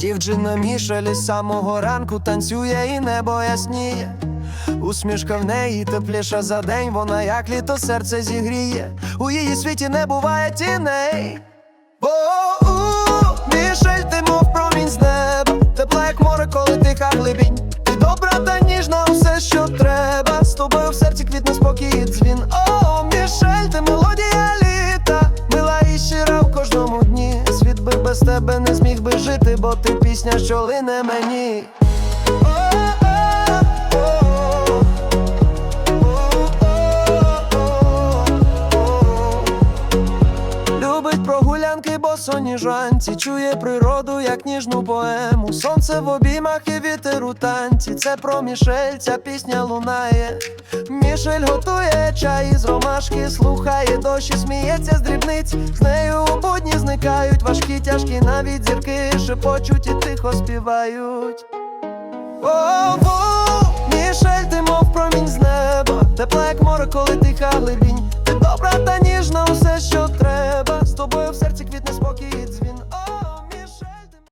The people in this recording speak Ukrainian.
Дівчина Мішель із самого ранку танцює і небо ясніє. Усмішка в неї тепліша за день, вона як літо серце зігріє. У її світі не буває тіней. Бо у Мішель, ти мов промінь з неба, тепла як море, коли тиха глибінь. Ти добра та ніжна, усе, що треба. З тобою в серці квітне спокій і дзвін. Без тебе не зміг би жити, бо ти пісня, що лине мені. Любить прогулянки босоніжанці, чує природу, як ніжну поему. Сонце в обіймах і вітер у танці. Це про Мішель, ця пісня лунає. Мішель готує чай із ромашки, слухає дощ і сміється з дрібниць. З нею зникають важкі, тяжкі, навіть зірки шепочуть і тихо співають. О, Мішель, ти мов промінь з неба, тепла як море, коли тиха глибінь.